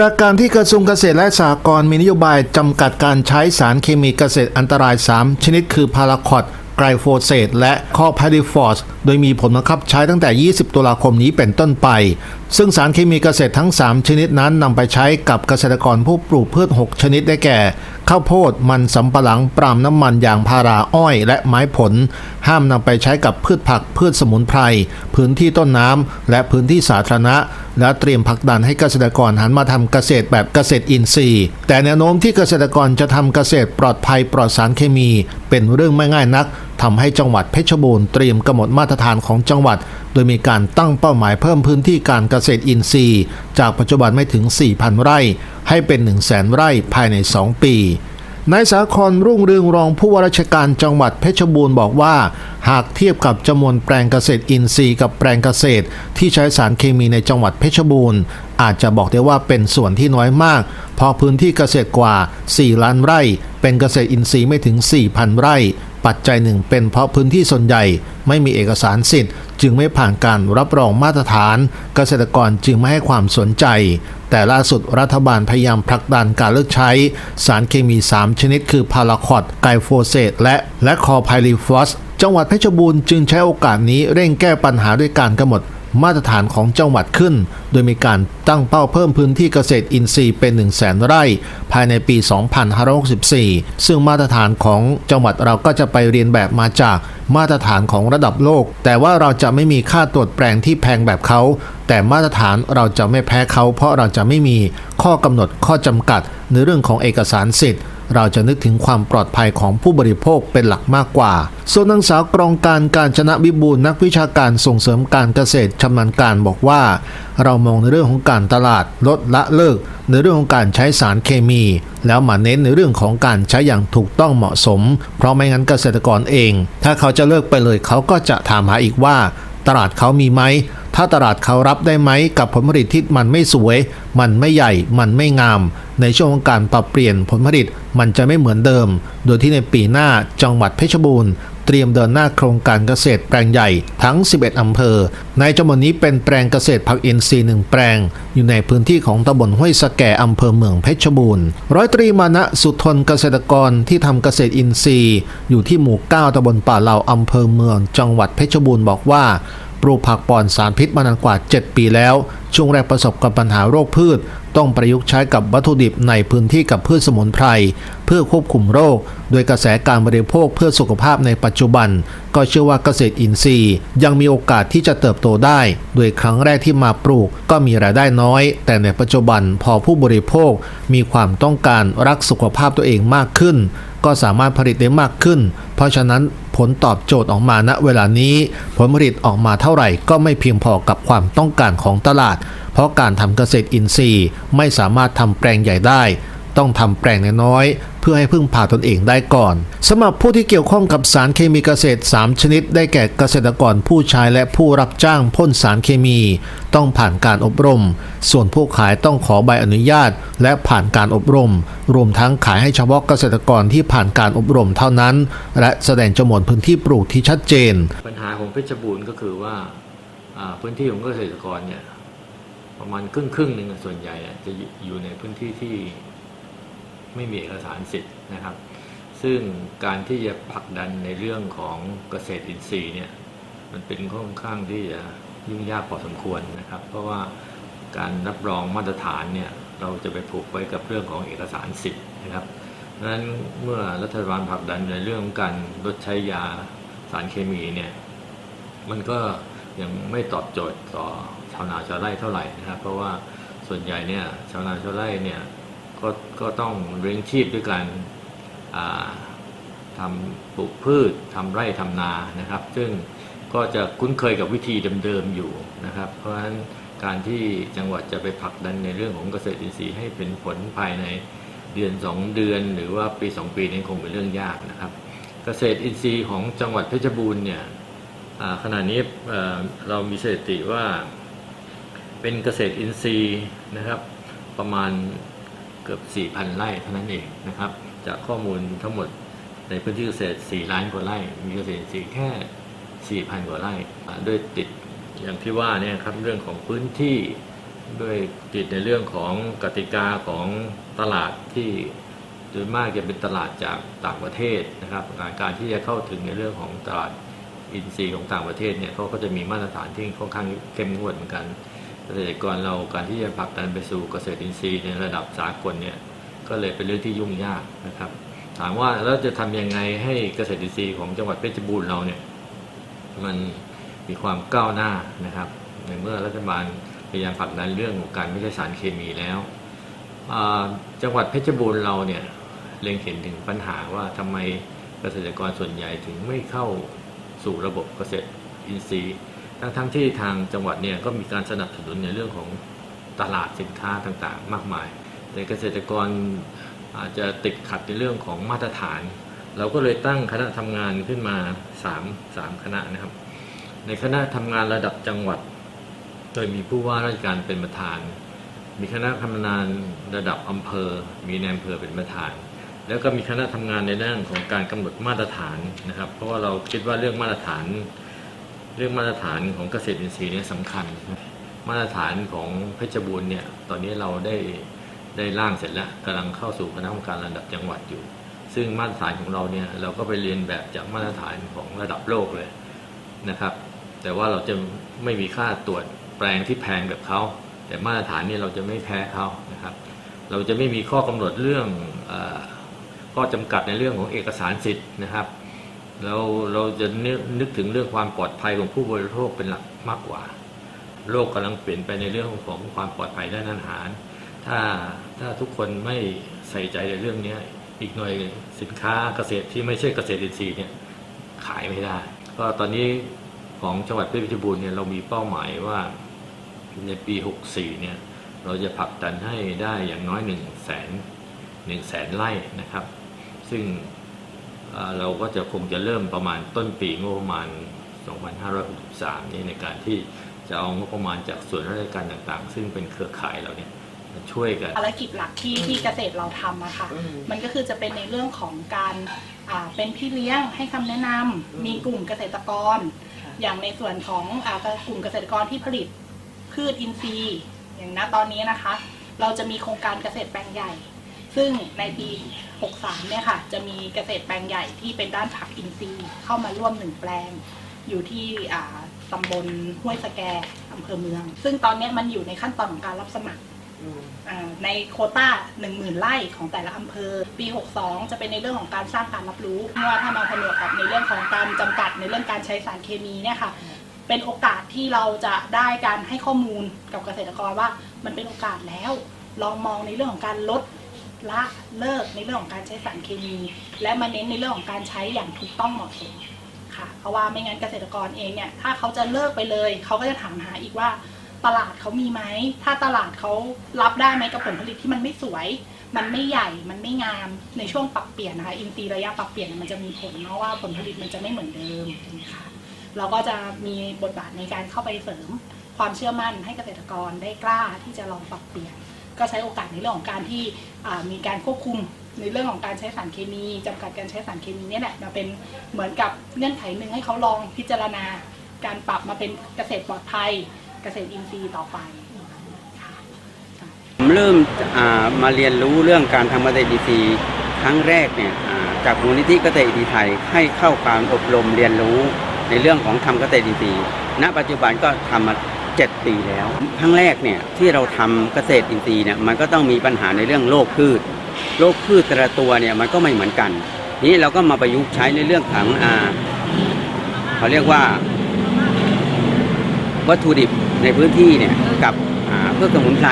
จากการที่กระทรวงเกษตรและสหกรณ์มีนโยบายจำกัดการใช้สารเคมีเกษตรอันตราย 3 ชนิดคือพาราคอตไกลโฟเซตและคอพาริฟอสโดยมีผลบังคับใช้ตั้งแต่ 20 ตุลาคมนี้เป็นต้นไป ซึ่งสารเคมีเกษตรทั้ง 3 ชนิดนั้นนำไปใช้กับเกษตรกรผู้ปลูกพืช 6 ชนิดได้แก่ ข้าวโพด มันสำปะหลัง ปาล์มน้ำมันยางพาราอ้อย และไม้ผล ห้ามนำไปใช้กับพืชผักพืชสมุนไพร พื้นที่ต้นน้ำและพื้นที่สาธารณะ และเตรียมผลักดันให้เกษตรกรหันมาทำเกษตรแบบเกษตรอินทรีย์ แต่แนวโน้มที่เกษตรกรจะทำเกษตรปลอดภัยปลอดสารเคมี เป็นเรื่องไม่ง่ายนักทำให้จังหวัดเพชรบูรณ์เตรียมกำหนดมาตรฐานของจังหวัด โดยมีการตั้งเป้าหมายเพิ่มพื้นที่การเกษตรอินทรีย์ จากปัจจุบันไม่ถึง 4,000 ไร่ ให้เป็น 1 0 0 0 0แสนไร่ภายใน 2 ปี นายสาครรุ่งเรืองรองผู้ว่าราชการจังหวัดเพชรบูรณ์บอกว่า หากเทียบกับจำนวนแปลงเกษตรอินทรีย์กับแปลงเกษตร ที่ใช้สารเคมีในจังหวัดเพชรบูรณ์ อาจจะบอกได้ว่าเป็นส่วนที่น้อยมาก เพราะพื้นที่เกษตรกว่า 4 ล้านไร่ เป็นเกษตรอินทรีย์ไม่ถึง 4,000 ไร่ ปัจจัยหนึ่งเป็นเพราะพื้นที่ส่วนใหญ่ ไม่มีเอกสารสิทธิ์ จึงไม่ผ่านการรับรองมาตรฐาน เกษตรกรจึงไม่ให้ความสนใจ แต่ล่าสุดรัฐบาลพยายามผลักดันการเลิกใช้ สารเคมี 3 ชนิดคือพาราคอตไกโฟเซตและและคอไพลีฟอสจังหวัดเพชรบูรณ์จึงใช้โอกาสนี้เร่งแก้ปัญหาด้วยการกำหนด มาตรฐานของจังหวัดขึ้น โดยมีการตั้งเป้าเพิ่มพื้นที่เกษตรอินทรีย์เป็น 1 0 0 0 0แสนไร่ ภายในปี 2564 ซึ่งมาตรฐานของจังหวัดเราก็จะไปเรียนแบบมาจากมาตรฐานของระดับโลก แต่ว่าเราจะไม่มีค่าตรวจแปลงที่แพงแบบเขา แต่มาตรฐานเราจะไม่แพ้เขา เพราะเราจะไม่มีข้อกำหนดข้อจำกัดในเรื่องของเอกสารสิทธิ์ เราจะนึกถึงความปลอดภัยของผู้บริโภคเป็นหลักมากกว่า ส่วนนางสาวกรองการการชนะวิบูลนักวิชาการส่งเสริมการเกษตรชำนาญการบอกว่า เรามองในเรื่องของการตลาดลดละเลิก ในเรื่องของการใช้สารเคมี แล้วมาเน้นในเรื่องของการใช้อย่างถูกต้องเหมาะสม เพราะไม่งั้นเกษตรกรเอง ถ้าเขาจะเลิกไปเลยเขาก็จะถามหาอีกว่า ตลาดเขามีไหม ถ้าตลาดเขารับได้ไหมกับผลผลิตที่มันไม่สวย มันไม่ใหญ่ มันไม่งาม ในช่วงของการปรับเปลี่ยนผลผลิตมันจะไม่เหมือนเดิม โดยที่ในปีหน้าจังหวัดเพชรบูรณ์เตรียมเดินหน้าโครงการเกษตรแปลงใหญ่ทั้ง 11 อำเภอ ในจำนวนนี้เป็นแปลงเกษตรผักอินทรีย์หนึ่งแปลง อยู่ในพื้นที่ของตำบลห้วยสะแกอำเภอเมืองเพชรบูรณ์ ร้อยตรีมานะสุทนเกษตรกรที่ทำเกษตรอินทรีย์ อยู่ที่หมู่ 9ตำบลป่าเหล่าอำเภอเมือง จังหวัดเพชรบูรณ์บอกว่า ปลูกผักปลอดสารพิษมานานกว่า 7 ปีแล้ว ช่วงแรกประสบกับปัญหาโรคพืช ต้องประยุกต์ใช้กับวัตถุดิบในพื้นที่กับพืชสมุนไพร เพื่อควบคุมโรค โดยกระแสการบริโภคเพื่อสุขภาพในปัจจุบัน ก็เชื่อว่าเกษตรอินทรีย์ ยังมีโอกาสที่จะเติบโตได้ โดยครั้งแรกที่มาปลูกก็มีรายได้น้อย แต่ในปัจจุบันพอผู้บริโภคมีความต้องการรักสุขภาพตัวเองมากขึ้น ก็สามารถผลิตได้มากขึ้น เพราะฉะนั้น ลตอบโจทย์ออกมาณเวลานี้ ผลผลิตออกมาเท่าไหร่ก็ไม่เพียงพอกับความต้องการของตลาด เพราะการทำเกษตรอินทรีย์ไม่สามารถทำแปลงใหญ่ได้ ต้องทำแปลงน้อย เพื่อให้พึ่งพาตนเองได้ก่อนสำหรับผู้ที่เกี่ยวข้องกับสารเคมีเกษตร 3 ชนิด ได้แก่เกษตรกรผู้ใช้และผู้รับจ้างพ่นสารเคมี ต้องผ่านการอบรม ส่วนผู้ขายต้องขอใบอนุญาต และผ่านการอบรม รวมทั้งขายให้เฉพาะเกษตรกรที่ผ่านการอบรมเท่านั้น และแสดงจำนวนพื้นที่ปลูกที่ชัดเจน ปัญหาของเพชรบูรณ์ก็คือว่าพื้นที่ของเกษตรกรเนี่ยประมาณครึ่งครึ่งหนึ่งส่วนใหญ่จะอยู่ในพื้นที่ที่ ไม่มีเอกสารสิทธิ์นะครับ ซึ่งการที่จะผลักดันในเรื่องของเกษตรอินทรีย์เนี่ยมันเป็นค่อนข้างที่จะยุ่งยากพอสมควรนะครับ เพราะว่าการรับรองมาตรฐานเนี่ยเราจะไปผูกไว้กับเรื่องของเอกสารสิทธิ์นะครับดังนั้นเมื่อรัฐบาลผลักดันในเรื่องของการลดใช้ยาสารเคมีเนี่ยมันก็ยังไม่ตอบโจทย์ต่อชาวนาชาวไร่เท่าไหร่นะครับ เพราะว่าส่วนใหญ่เนี่ยชาวนาชาวไร่เนี่ย ก็ก็ต้องเลี้ยงชีพด้วยการทำปลูกพืชทำไร่ทำนานะครับ ซึ่งก็จะคุ้นเคยกับวิธีเดิมๆอยู่นะครับ เพราะฉะนั้นการที่จังหวัดจะไปผลักดันในเรื่องของเกษตรอินทรีย์ให้เป็นผลภายในเดือน 2 เดือน หรือว่าปี 2 ปีนี้คงเป็นเรื่องยากนะครับ เกษตรอินทรีย์ของจังหวัดเพชรบูรณ์เนี่ยขณะนี้เอ่อเรามีสถิติว่าเป็นเกษตรอินทรีย์นะครับประมาณ เกือบ 4,000 ไร่เท่านั้นเองนะครับ จากข้อมูลทั้งหมดในพื้นที่เกษตร 4 ล้านกว่าไร่ มีเกษตรอินทรีย์แค่ 4,000 กว่าไร่ด้วยติดอย่างที่ว่าเนี่ยครับเรื่องของพื้นที่ด้วยติดในเรื่องของกติกาของตลาดที่โดยมากจะเป็นตลาดจากต่างประเทศนะครับาการที่จะเข้าถึงในเรื่องของตลาดอินทรีย์ของต่างประเทศเนี่ยเขาก็จะมีมาตรฐานที่ค่อนข้างเข้มงวดเหมือนกัน เกษตรกรเราการที่จะผลักดันไปสู่เกษตรอินทรีย์ในระดับสากลเนี่ยก็เลยเป็นเรื่องที่ยุ่งยากนะครับ ถามว่าแล้วจะทำยังไงให้เกษตรอินทรีย์ของจังหวัดเพชรบูรณ์เราเนี่ยมันมีความก้าวหน้านะครับ ในเมื่อรัฐบาลพยายามผลักดันเรื่องของการไม่ใช้สารเคมีแล้ว จังหวัดเพชรบูรณ์เราเนี่ยเล็งเห็นถึงปัญหาว่าทำไมเกษตรกรส่วนใหญ่ถึงไม่เข้าสู่ระบบเกษตรอินทรีย์ ทั้งทั้งที่ทางจังหวัดเนี่ยก็มีการสนับสนุนในเรื่องของตลาดสินค้าต่างๆ มากมาย แต่เกษตรกรอาจจะติดขัดในเรื่องของมาตรฐาน เราก็เลยตั้งคณะทำงานขึ้นมา3 3คณะนะครับ ในคณะทำงานระดับจังหวัด โดยมีผู้ว่าราชการเป็นประธาน มีคณะทำงานระดับอำเภอ มีนายอำเภอเป็นประธาน แล้วก็มีคณะทำงานในเรื่องของการกำหนดมาตรฐานนะครับ เพราะว่าเราคิดว่าเรื่องมาตรฐาน เรื่องมาตรฐานของเกษตรอินทรีย์เนี่ยสำคัญ มาตรฐานของเพชรบูรณ์เนี่ยตอนนี้เราได้ได้ร่างเสร็จแล้วกำลังเข้าสู่คณะกรรมการระดับจังหวัดอยู่ ซึ่งมาตรฐานของเราเนี่ยเราก็ไปเรียนแบบจากมาตรฐานของระดับโลกเลยนะครับ แต่ว่าเราจะไม่มีค่าตรวจแปลงที่แพงแบบเขาแต่มาตรฐานเนี่ยเราจะไม่แพ้เขานะครับ เราจะไม่มีข้อกำหนดเรื่องอข้อจำกัดในเรื่องของเอกสารสิทธิ์นะครับ เราเราจะนึกนึกถึงเรื่องความปลอดภัยของผู้บริโภคเป็นหลักมากกว่า โลกกำลังเปลี่ยนไปในเรื่องของความปลอดภัยด้านอาหาร ถ้าถ้าทุกคนไม่ใส่ใจในเรื่องนี้อีกหน่อยสินค้าเกษตรที่ไม่ใช่เกษตรอินทรีย์เนี่ยขายไม่ได้ ก็ตอนนี้ของจังหวัดเพชรบูรณ์เนี่ยเรามีเป้าหมายว่าในปี 64 เนี่ยเราจะผลักดันให้ได้อย่างน้อย1 0 0 0 0แสนหนึ่งแสนไร่นะครับ ซึ่ง เอ่อเราก็จะคงจะเริ่มประมาณต้นปีงบประมาณ 2563 นี้ในการที่จะเอางบประมาณจากส่วนราชการต่างๆ ซึ่งเป็นเครือข่ายเราเนี่ยมาช่วยกันภารกิจหลักที่ที่เกษตรเราทำอะค่ะอืมมันก็คือจะเป็นในเรื่องของการอ่าเป็นพี่เลี้ยงให้คำแนะนำมีกลุ่มเกษตรกรค่ะอย่างในส่วนของอากลุ่มเกษตรกรที่ผลิตพืชอินทรีย์ อย่างณตอนนี้นะคะ เราจะมีโครงการเกษตรแปลงใหญ่ ซึ่งในปี 63เนี่ยค่ะ จะมีเกษตรแปลงใหญ่ที่เป็นด้านผักอินทรีย์เข้ามาร่วมหนึ่งแปลง อยู่ที่อ่าตำบลห้วยสแกอำเภอเมือง ซึ่งตอนนี้มันอยู่ในขั้นตอนของการรับสมัครอืมอ่าในโคต้า 10,000ไร่ของแต่ละอำเภอ ปี 62 จะเป็นในเรื่องของการสร้างการรับรู้ว่าถ้ามาผนวกกับในเรื่องของการจำกัดในเรื่องการใช้สารเคมีเนี่ยค่ะเป็นโอกาสที่เราจะได้การให้ข้อมูลกับเกษตรกรว่า มันเป็นโอกาสแล้ว ลองมองในเรื่องของการลด ละเลิกในเรื่องของการใช้สารเคมี และมาเน้นในเรื่องของการใช้อย่างถูกต้องเหมาะสมค่ะ เพราะว่าไม่งั้นเกษตรกรเองเนี่ยถ้าเขาจะเลิกไปเลย เขาก็จะถามหาอีกว่าตลาดเขามีไหม ถ้าตลาดเขารับได้ไหมกับผลผลิตที่มันไม่สวย มันไม่ใหญ่ มันไม่งาม ในช่วงปรับเปลี่ยนนะคะ อินทรีย์ระยะปรับเปลี่ยนมันจะมีผลเนาะว่าผลผลิตมันจะไม่เหมือนเดิมนะคะเราก็จะมีบทบาทในการเข้าไปเสริมความเชื่อมั่นให้เกษตรกรได้กล้าที่จะลองปรับเปลี่ยน ก็ใช้โอกาสในเรื่องของการที่มีการควบคุมในเรื่องของการใช้สารเคมีจำกัดการใช้สารเคมีเนี่ยแหละมาเป็นเหมือนกับเงื่อนไขหนึ่งให้เขาลองพิจารณา การปรับมาเป็นเกษตรปลอดภัย เกษตรอินทรีย์ต่อไปผมเริ่มมาเรียนรู้เรื่องการทำเกษตรอินทรีย์ครั้งแรกเนี่ยจากมูลนิธิเกษตรอินทรีย์ไทยให้เข้าการอบรมเรียนรู้ในเรื่องของทำเกษตรอินทรีย์ณปัจจุบันก็ทำมา 7 ปีแล้ว ครั้งแรกเนี่ยที่เราทำเกษตรอินทรีย์เนี่ยมันก็ต้องมีปัญหาในเรื่องโรคพืชโรคพืชแต่ละตัวเนี่ยมันก็ไม่เหมือนกัน นี้เราก็มาประยุกต์ใช้ในเรื่องของอ่าเขาเรียกว่า วัตถุดิบในพื้นที่เนี่ยกับอ่าพืชสมุนไพร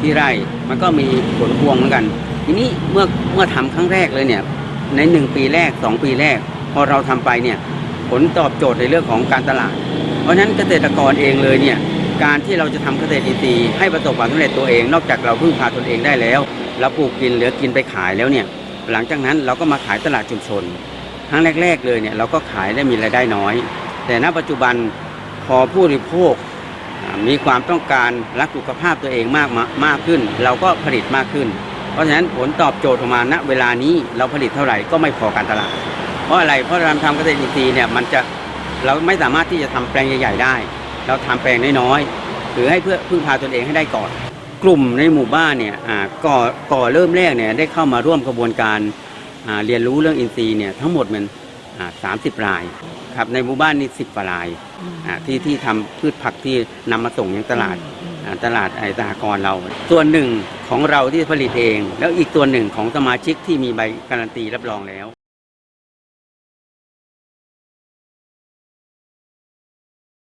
ที่ไร่มันก็มีผลพวงเหมือนกัน ทีนี้เมื่อเมื่อทำครั้งแรกเลยเนี่ยในหนึ่งปีแรกสองปีแรก พอเราทำไปเนี่ยผลตอบโจทย์ในเรื่องของการตลาด เพราะฉะนั้นเกษตรกรเองเลยเนี่ยการที่เราจะทำเกษตรอินทรีย์ให้ประสบความสำเร็จตัวเอง นอกจากเราพึ่งพาตนเองได้แล้ว เราปลูกกินเหลือกินไปขายแล้วเนี่ยหลังจากนั้นเราก็มาขายตลาดชุมชนครั้งแรก ๆ เลยเนี่ยเราก็ขายได้มีรายได้น้อย แต่ณปัจจุบันพอผู้บริโภคมีความต้องการรักสุขภาพตัวเองมากมากขึ้น เราก็ผลิตมากขึ้น เพราะฉะนั้นผลตอบโจทย์ออกมาณเวลานี้เราผลิตเท่าไหร่ก็ไม่พอการตลาด เพราะอะไรเพราะเรทำเกษตรอินทรีย์เนี่ยมันจะ เราไม่สามารถที่จะทำแปลงใหญ่ ๆ ได้ เราทำแปลงน้อยๆหรือให้เพื่อพึ่งพาตนเองให้ได้ก่อน กลุ่มในหมู่บ้านเนี่ยอ่าก่อก่อเริ่มแรกเนี่ยได้เข้ามาร่วมกระบวนการเรียนรู้เรื่องอินทรีย์เนี่ยทั้งหมดมันสามสิบรายครับในหมู่บ้านนี่สิบกว่ารายที่ที่ทำพืชผักที่นำมาส่งยังตลาดตลาดไอสหกรณ์เรา ส่วนหนึ่งของเราที่ผลิตเอง แล้วอีกตัวหนึ่งของสมาชิกที่มีใบการันตีรับรองแล้ว